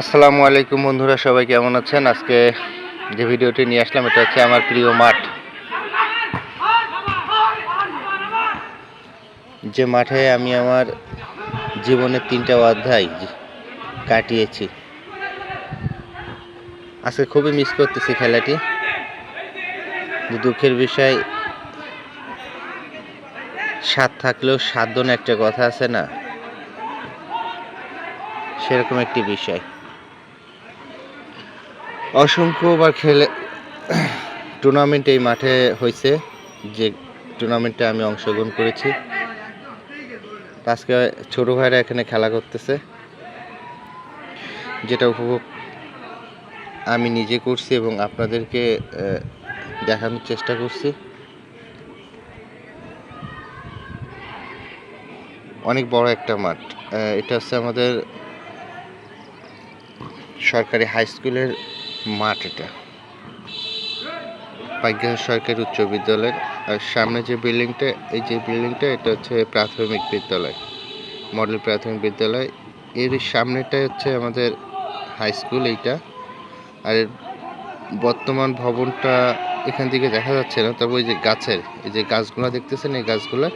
আসসালামু আলাইকুম বন্ধুরা, সবাই কেমন আছেন? আজকে যে ভিডিওটি নিয়ে আসলাম, এটা হচ্ছে আমার প্রিয় মাঠ। যে মাঠে আমি আমার জীবনের তিনটা অধ্যায় কাটিয়েছি। আজকে খুবই মিস করতেছি খেলাটি। যে দুঃখের বিষয়, স্বাদ থাকলেও সাধন একটা কথা আছে না? সেরকম একটি বিষয়। অসংখ্যবার খেলে টুর্নামেন্ট এই মাঠে হয়েছে যে টুর্নামেন্টে আমি অংশগ্রহণ করেছি। আজকে ছোটো ভাইরা এখানে খেলা করতেছে। যেটা উপভোগ আমি নিজে করছি এবং আপনাদেরকে দেখানোর চেষ্টা করছি। অনেক বড় একটা মাঠ। এটা হচ্ছে আমাদের সরকারি হাই স্কুলের মাঠ এটা। পাইগাছা সরকারি উচ্চ বিদ্যালয়ের, আর সামনে যে বিল্ডিংটা, এই যে বিল্ডিংটা, এটা হচ্ছে প্রাথমিক বিদ্যালয়, মডেল প্রাথমিক বিদ্যালয়। এর সামনেটাই হচ্ছে আমাদের হাই স্কুল এইটা। আর বর্তমান ভবনটা এখান থেকে দেখা যাচ্ছে না, তবে ওই যে গাছের, এই যে গাছগুলো দেখতেছেন, এই গাছগুলোর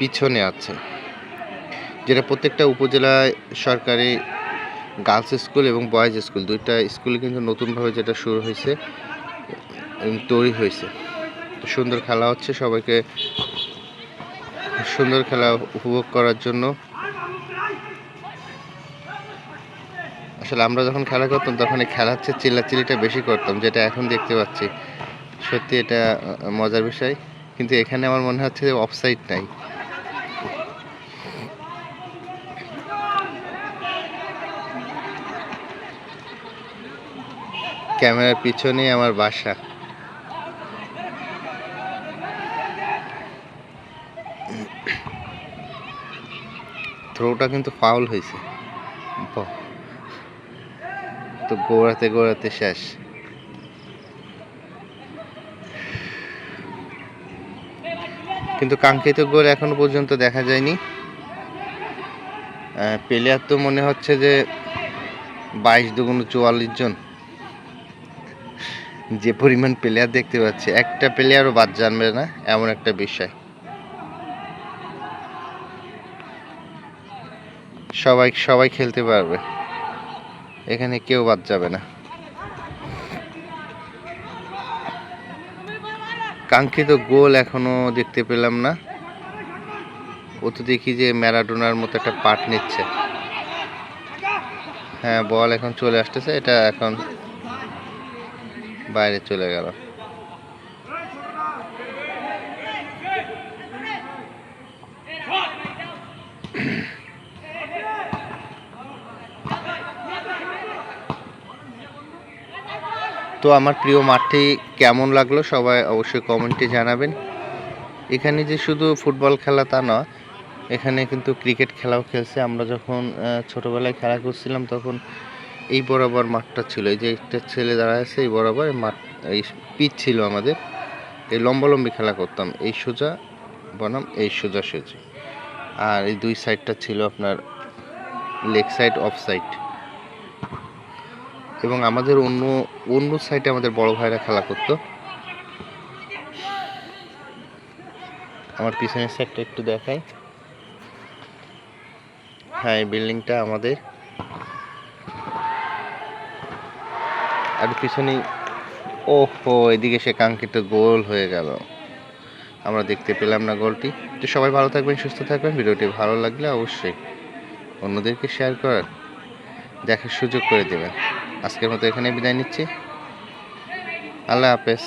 পিছনে আছে। যেটা প্রত্যেকটা উপজেলায় সরকারি গার্লস স্কুল এবং বয়েজ স্কুল দুইটা স্কুলে কিন্তু নতুনভাবে যেটা শুরু হয়েছে তৈরি হয়েছে। সুন্দর খেলা হচ্ছে সবাইকে, সুন্দর খেলা উপভোগ করার জন্য। আসলে আমরা যখন খেলা করতাম তখন এই খেলা হচ্ছে চিল্লাচিল্লিটা বেশি করতাম, যেটা এখন দেখতে পাচ্ছি। সত্যি এটা মজার বিষয়। কিন্তু এখানে আমার মনে হচ্ছে যে অফসাইড নাই। ক্যামেরার পিছনেই আমার বাসা। থ্রোটা কিন্তু ফাউল হয়েছে। তো গোড়াতে গোড়াতে শেষ। কিন্তু কাঙ্ক্ষিত গোল এখনও পর্যন্ত দেখা যায়নি। প্লেয়ার তো মনে হচ্ছে যে বাইশ দুগুণ চুয়াল্লিশ জন। যে পরিমাণ প্লেয়ার দেখতে পাচ্ছি, একটা প্লেয়ারও বাদ জানবে না, এমন একটা বিষয়। সবাই সবাই খেলতে পারবে। এখানে কেউ বাদ যাবে না। কাঙ্ক্ষিত গোল এখনও দেখতে পেলাম না। ও তো দেখি যে ম্যারাডোনার মতো একটা পাট নিচ্ছে। হ্যাঁ বল এখন চলে আসতেছে, এটা এখন বাইরে চলে গেল। তো আমার প্রিয় মাঠটি কেমন লাগল সবাই অবশ্যই কমেন্টে জানাবেন। এখানে যে শুধু ফুটবল খেলা তা নয়, এখানে কিন্তু ক্রিকেট খেলাও খেলছে। আমরা যখন ছোটবেলায় খেলা করছিলাম তখন এই বরাবর মাঠটা ছিল। এই যে একটা ছেলে দাঁড়ায় আছে, এই বরাবর মাঠ, এই পিচ ছিল আমাদের। এই লম্বালম্বি খেলা করতাম। এই সোজা বনাম, এই সোজা সোজা। আর এই দুই সাইডটা ছিল আপনার লেগ সাইড, অফ সাইড। এবং আমাদের অন্য অন্য সাইডে আমাদের বড় ভাইরা খেলা করতো। আমার পিছনের সাইডটা একটু দেখাই। হ্যাঁ এই বিল্ডিংটা আমাদের। আর পিছনে ওহো, এদিকে সে কাঙ্ক্ষিত গোল হয়ে গেল। আমরা দেখতে পেলাম না গোলটি। তো সবাই ভালো থাকবেন, সুস্থ থাকবেন। ভিডিওটি ভালো লাগলে অবশ্যই অন্যদেরকে শেয়ার করার, দেখার সুযোগ করে দেবেন। আজকের মতো এখানে বিদায় নিচ্ছি। আল্লাহ হাফেজ।